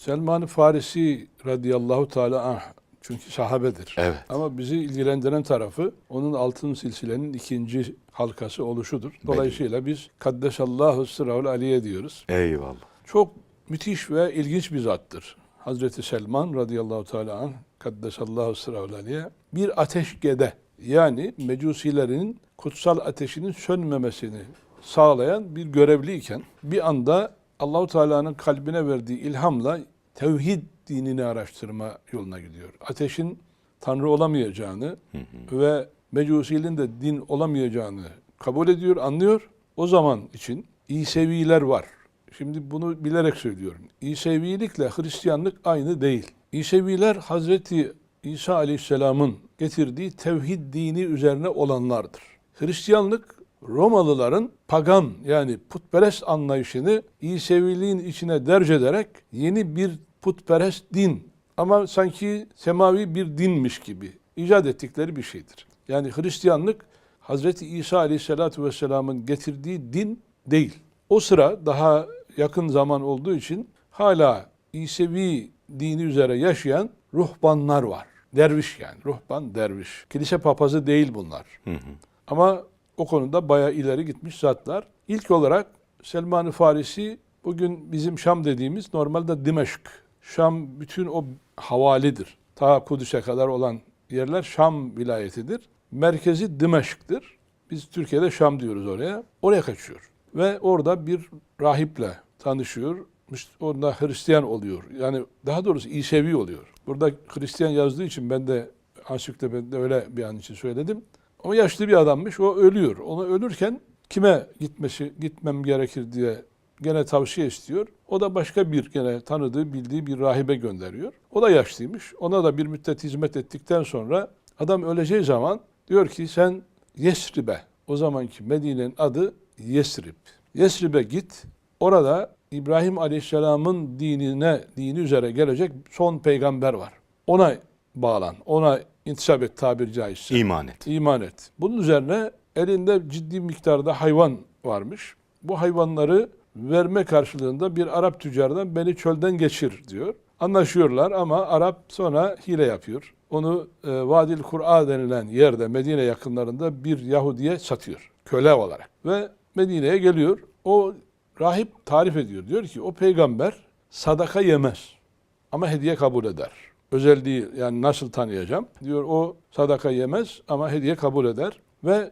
Selman Farisi radıyallahu teala anh çünkü sahabedir. Evet. Ama bizi ilgilendiren tarafı onun altın silsilenin ikinci halkası oluşudur. Dolayısıyla biz Kaddesallahu sırrahul aliye diyoruz. Eyvallah. Çok müthiş ve ilginç bir zattır. Hazreti Selman radıyallahu teala anh Kaddesallahu sırrahul aliye bir ateşgede yani mecusilerin kutsal ateşinin sönmemesini sağlayan bir görevliyken bir anda Allahu Teala'nın kalbine verdiği ilhamla tevhid dinini araştırma yoluna gidiyor. Ateşin tanrı olamayacağını ve mecusiliğin de din olamayacağını kabul ediyor, anlıyor. O zaman için İseviler var. Şimdi bunu bilerek söylüyorum. İsevilikle Hristiyanlık aynı değil. İseviler Hazreti İsa Aleyhisselam'ın getirdiği tevhid dini üzerine olanlardır. Hristiyanlık Romalıların pagan yani putperest anlayışını İseviliğin içine derc ederek yeni bir putperest din ama sanki semavi bir dinmiş gibi icat ettikleri bir şeydir. Yani Hristiyanlık Hazreti İsa Aleyhisselatü Vesselam'ın getirdiği din değil. O sıra daha yakın zaman olduğu için hala İsevi dini üzere yaşayan ruhbanlar var. Derviş yani. Ruhban, derviş. Kilise papazı değil bunlar. Ama o konuda bayağı ileri gitmiş zatlar. İlk olarak Selman-ı Farisi bugün bizim Şam dediğimiz normalde Dimeşk. Şam bütün o havalidir. Ta Kudüs'e kadar olan yerler Şam vilayetidir. Merkezi Dimeşk'tir. Biz Türkiye'de Şam diyoruz oraya. Oraya kaçıyor. Ve orada bir rahiple tanışıyor. Orada Hristiyan oluyor. Yani daha doğrusu İsevi oluyor. Burada Hristiyan yazdığı için ben de Ansiklopedide öyle bir an için söyledim. Ama yaşlı bir adammış. O ölüyor. Onu ölürken kime gitmesi gitmem gerekir diye gene tavsiye istiyor. O da başka bir gene tanıdığı, bildiği bir rahibe gönderiyor. O da yaşlıymış. Ona da bir müddet hizmet ettikten sonra adam öleceği zaman diyor ki sen Yesrib'e, o zamanki Medine'nin adı Yesrib. Yesrib'e git. Orada İbrahim Aleyhisselam'ın dinine, dini üzere gelecek son peygamber var. Ona bağlan. Ona intisap et tabiri caizse. İman et. İman et. Bunun üzerine elinde ciddi miktarda hayvan varmış. Bu hayvanları verme karşılığında bir Arap tüccardan beni çölden geçir diyor. Anlaşıyorlar ama Arap sonra hile yapıyor. Onu e, Vadil Kur'a denilen yerde Medine yakınlarında bir Yahudiye satıyor. Köle olarak. Ve Medine'ye geliyor. O rahip tarif ediyor. Diyor ki o peygamber sadaka yemez ama hediye kabul eder. Özelliği yani nasıl tanıyacağım? Diyor o sadaka yemez ama hediye kabul eder ve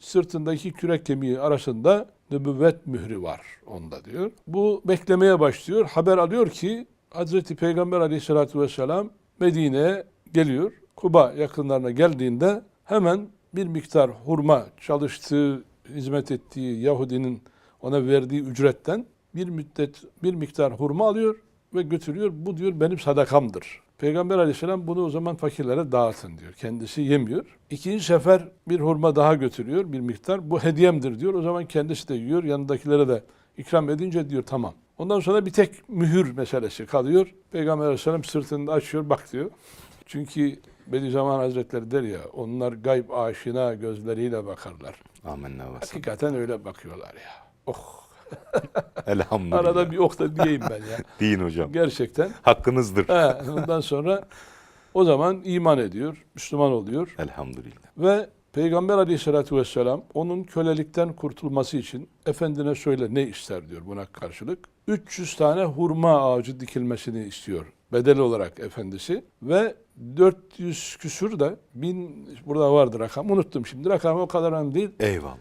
sırtındaki kürek kemiği arasında nübüvvet mührü var onda diyor. Bu beklemeye başlıyor. Haber alıyor ki Hazreti Peygamber aleyhissalatü vesselam Medine'ye geliyor. Kuba yakınlarına geldiğinde hemen bir miktar hurma çalıştığı, hizmet ettiği Yahudinin ona verdiği ücretten bir müddet bir miktar hurma alıyor ve götürüyor. Bu diyor benim sadakamdır. Peygamber aleyhisselam bunu o zaman fakirlere dağıtın diyor. Kendisi yemiyor. İkinci sefer bir hurma daha götürüyor bir miktar. Bu hediyemdir diyor. O zaman kendisi de yiyor. Yanındakilere de ikram edince diyor tamam. Ondan sonra bir tek mühür meselesi kalıyor. Peygamber aleyhisselam sırtını açıyor bak diyor. Çünkü Bediüzzaman Hazretleri der ya onlar gayb aşina gözleriyle bakarlar. Sen. Hakikaten öyle bakıyorlar ya. Oh Elhamdülillah. arada bir ok da diyeyim ben ya. Deyin hocam. Gerçekten. Hakkınızdır. He, ondan sonra o zaman iman ediyor, Müslüman oluyor Elhamdülillah. ve Peygamber aleyhissalatü vesselam onun kölelikten kurtulması için efendine söyle ne ister diyor buna karşılık. 300 tane hurma ağacı dikilmesini istiyor bedel olarak efendisi ve 400 küsür de bin burada vardı rakam unuttum şimdi rakam o kadar önemli değil. Eyvallah.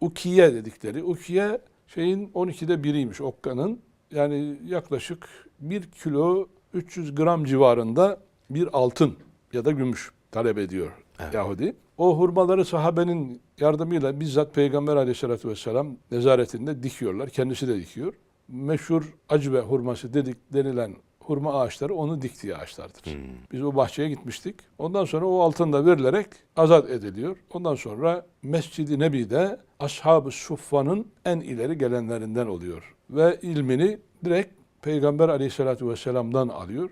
Ukiye dedikleri. Ukiye şeyin 12'de biriymiş okkanın. Yani yaklaşık 1 kilo 300 gram civarında bir altın ya da gümüş talep ediyor Evet. Yahudi. O hurmaları sahabenin yardımıyla bizzat Peygamber aleyhissalatü vesselam nezaretinde dikiyorlar. Kendisi de dikiyor. Meşhur acıbe hurması dedik denilen hurma ağaçları onu diktiği ağaçlardır. Biz o bahçeye gitmiştik. Ondan sonra o altın da verilerek azat ediliyor. Ondan sonra Mescid-i Nebi'de Ashab-ı Suffa'nın en ileri gelenlerinden oluyor. Ve ilmini direkt Peygamber aleyhissalatü vesselam'dan alıyor.